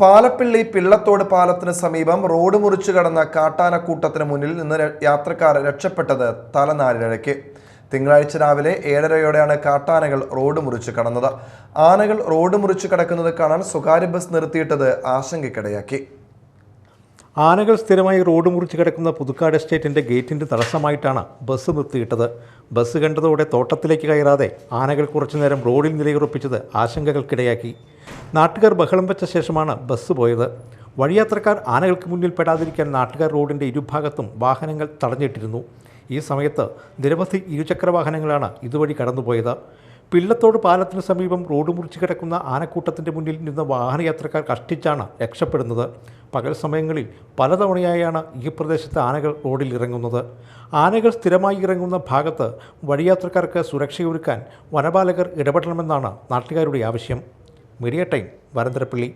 പാലപ്പിള്ളി പിള്ളത്തോട് പാലത്തിന് സമീപം റോഡ് മുറിച്ചു കടന്ന കാട്ടാനക്കൂട്ടത്തിന് മുന്നിൽ നിന്ന് യാത്രക്കാർ രക്ഷപ്പെട്ടത് തലനാരിഴയ്ക്ക്. തിങ്കളാഴ്ച രാവിലെ ഏഴരയോടെയാണ് കാട്ടാനകൾ റോഡ് മുറിച്ചു കടന്നത്. ആനകൾ റോഡ് മുറിച്ചു കടക്കുന്നത് കാണാൻ സ്വകാര്യ ബസ് നിർത്തിയിട്ടത് ആശങ്കയ്ക്കിടയാക്കി. ആനകൾ സ്ഥിരമായി റോഡ് മുറിച്ച് കിടക്കുന്ന പുതുക്കാട് എസ്റ്റേറ്റിന്റെ ഗേറ്റിന്റെ തടസ്സമായിട്ടാണ് ബസ് നിർത്തിയിട്ടത്. ബസ് കണ്ടതോടെ തോട്ടത്തിലേക്ക് കയറാതെ ആനകൾ കുറച്ചുനേരം റോഡിൽ നിലയുറപ്പിച്ചത് ആശങ്കകൾക്കിടയാക്കി. നാട്ടുകാർ ബഹളം വെച്ച ശേഷമാണ് ബസ് പോയത്. വഴിയാത്രക്കാർ ആനകൾക്ക് മുന്നിൽ പെടാതിരിക്കാൻ നാട്ടുകാർ റോഡിന്റെ ഇരുഭാഗത്തും വാഹനങ്ങൾ തടഞ്ഞിട്ടിരുന്നു. ഈ സമയത്ത് നിരവധി ഇരുചക്ര വാഹനങ്ങളാണ് ഇതുവഴി കടന്നുപോയത്. പിള്ളത്തോട് പാലത്തിന് സമീപം റോഡ് മുറിച്ച് കിടക്കുന്ന ആനക്കൂട്ടത്തിന്റെ മുന്നിൽ നിന്ന് വാഹനയാത്രക്കാർ കഷ്ടിച്ചാണ് രക്ഷപ്പെടുന്നത്. പകൽ സമയങ്ങളിൽ പലതവണയായാണ് ഈ പ്രദേശത്ത് ആനകൾ റോഡിൽ ഇറങ്ങുന്നത് ആനകൾ സ്ഥിരമായി ഇറങ്ങുന്ന ഭാഗത്ത് വഴിയാത്രക്കാർക്ക് സുരക്ഷയൊരുക്കാൻ വനപാലകർ ഇടപെടണമെന്നാണ് നാട്ടുകാരുടെ ആവശ്യം. Media time Varantharappilly.